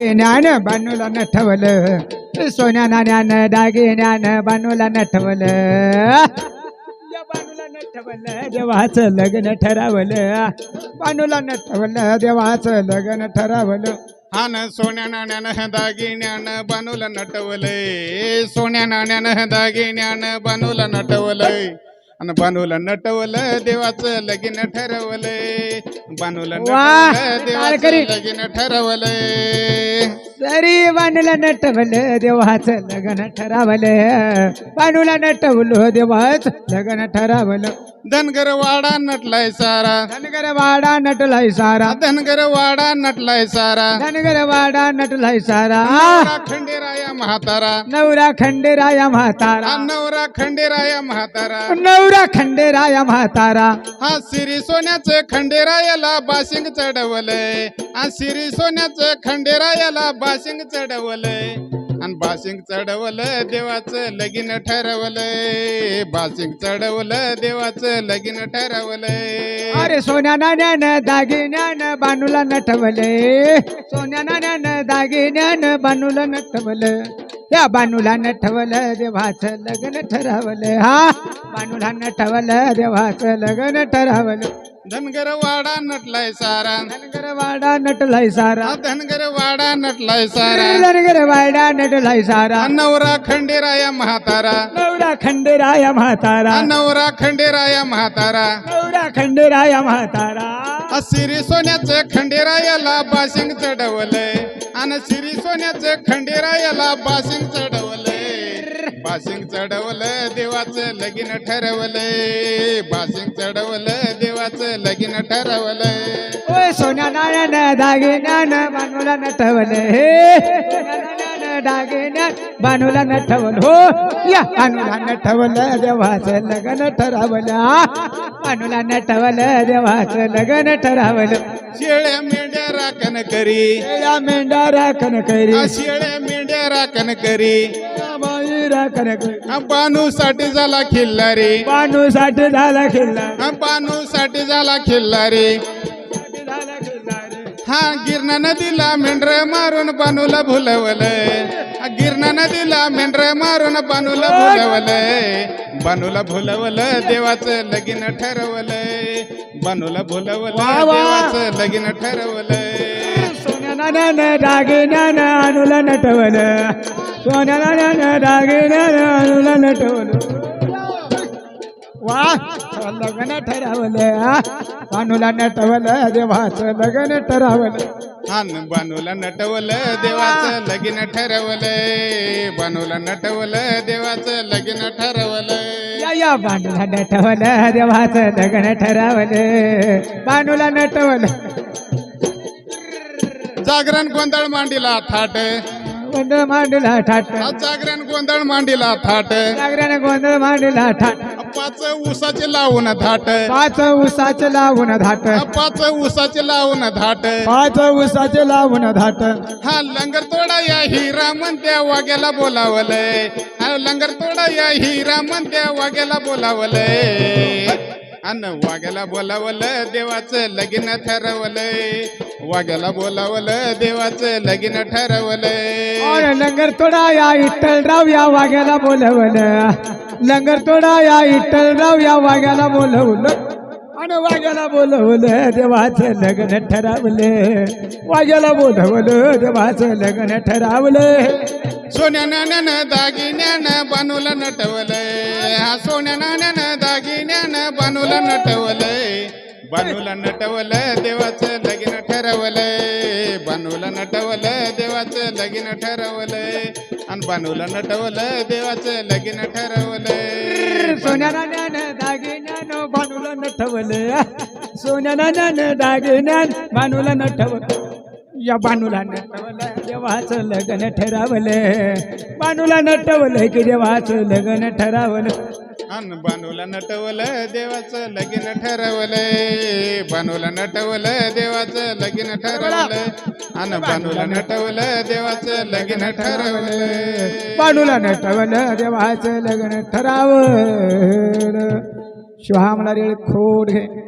ज्ञान बानूला नठवलं सोन्या नाण्यानं दागिन्यानं बानूला नठवलं बानूला नठवलं देवाचं लग्न ठरावलं बानूला नठवलं देवाचं लग्न ठरावलं हा न सोन्या नाण्यानं दागिन्यानं बानूला नटवलंय सोन्या नाण्यानं दागिन्यानं बानूला नटवलंय आणि बानूला नटवलं देवाचं लगीन ठरवलंय बानूला! नटवलं देवाचं. लगीन ठरवलंय सरी बानूला नटवलं देवाचं लग्न ठरावलं. बानूला नटवलं देवाचं लग्न ठरावलं. धनगर वाडा नटलाय सारा. धनगर वाडा नटलाय सारा. धनगर वाडा नटलाय सारा. धनगर वाडा नटलाय सारा. खंडेराया म्हातारा. नवरा खंडेराया म्हातारा. नवरा खंडेराया म्हातारा. नवरा खंडेराया म्हातारा. हा सिरी सोन्याचं खंडेरायाला बाशिंग चढवलंय. हा सिरी सोन्याचं खंडेरायाला बाशिंग चढवलंय. आणि बाशिंग चढवलं देवाचं लगीन ठरवलंय. बाशिंग चढवलं देवाचं लगीन ठरवलंय. अरे सोन्या नाण्यानं दागिन्यानं बानूला नटवले सोन्या नाण्यानं दागिन्यानं बानूला नटवलं या बानूला नटवलं देवाचं लग्न ठरवलं. हा? बानूला नटवलं देवाचं लग्न ठरवलं. धनगर वाडा नटलाय सारा. धनगर वाडा नटलाय सारा. धनगर वाडा नटलाय सारा. धनगर वाडा नटलाय सारा. नवरा खंडेराया म्हातारा. नवरा खंडेराया म्हातारा. नवरा खंडेराया म्हातारा. नवरा खंडेराया म्हातारा. आ सिरी सोन्याचं खंडेरायाला बाशिंग चढवलंय. आणि सिरी सोन्याचं खंडेरायाला बाशिंग चढवलंय. बाशिंग चढवलं देवाचं लगीन ठरवलंय. बाशिंग चढवलं देवाचं लगीन ठरवलंय. ओय सोन्या नाण्यानं दागिन्यानं बानूला नटवलं हे दागिन्यानं बानूला नटवलं हो या बानूला नटवलं देवाचं लग्न ठरवलं. बानूला नटवलं देवाचं लग्न ठरवलं शेळ्या मेंढ्या राखण करी. शेळ्या मेंढा राखण करी. शेळ्या मेंढ्या राखण करी. बाई राखण करी. बानू साठी झाला खिल्लारी. बानू साठी झाला खिल्ला बानू साठी झाला खिल्ला रे. हा गिरणा नदीला मेंढर मारून बानूला भुलवलंय. हा गिरणा नदीला मेंढर मारून बानूला भुलवलंय. बानूला भुलवलं देवाचं लगीन ठरवलंय. बानूला भुलवलं. देवाचं लगीन ठरवलंय. सोन्या नाण्यानं दागिन्यानं अनुला नटवलं. सोन्या नाण्यानं दागिन्यानं अनुला नटवलं. वा लग्न ठरवलं. अनुला नटवलं देवाचं लग्न ठरवलं. हा बानूला नटवलं देवाचं लगीन ठरवलंय बानूला नटवलं देवाचं लगीन ठरवलंय या या बानूला नटवलं देवाचं लग्न ठरवलं. बानूला नटवलं. जागरण गोंधळ मांडीला थाट. गोंधळ मांडला ठाट जागरण गोंधळ मांडीला थाट. जागरण गोंधळ मांडला ठाट पाच उसाचे लावून धाट. पाच उसाचं लावून धाट. पाच उसाचे लावून धाट. पाच उसाचे लावून धाट. हा लंगर तोडा या हिरा म्हणत्या वाग्याला बोलावलंय. हा लंगर तोडा या हिरा म्हणत्या वाग्याला बोलावलंय. अन वाघ्याला बोलावलं देवाचं लगीन ठरवलंय. वाघ्याला बोलावलं देवाचं लगीन ठरवलंय. लंगर तोडा या इट्टलराव या वाघ्याला बोलवलं. लंगर तोडा या इट्टलराव या वाघ्याला बोलवलं. वाघ्याला बोलवलं देवाचं लग्न ठरवलं. वाघ्याला बोलवलं देवाचं लग्न ठरवलं. सोन्या नाण्यानं दागिन्यानं बनवलं नटवलंय. हा सोन्या नाण्यानं दागिन्यानं बनवलं नटवलंय. बानूला नटवलं देवाचं लगीन ठरवलंय. बनूला नटवलं देवाचं लगीन ठरवलंय. आणि बनूला नटवलं देवाचं लगीन ठरवलंय. सोन्या नाण्यानं दागिन्यानं बानूला नटवलं. सोन्या नाण्यानं दागिन्यान बनूला नटवलं. या बानूला नटवलं देवाचं लग्न ठरवलं बानूला नटवलं की देवाचं लग्न ठरवलं. अन बानूला नटवलं देवाचं लगीन ठरवलंय. बानूला नटवलं देवाचं लगीन ठरवलंय. अन बानूला नटवलं देवाचं लगीन ठरवलंय. बानूला नटवलं देवाचं लग्न ठरावलं. शिवा मला रेळ खोड घे.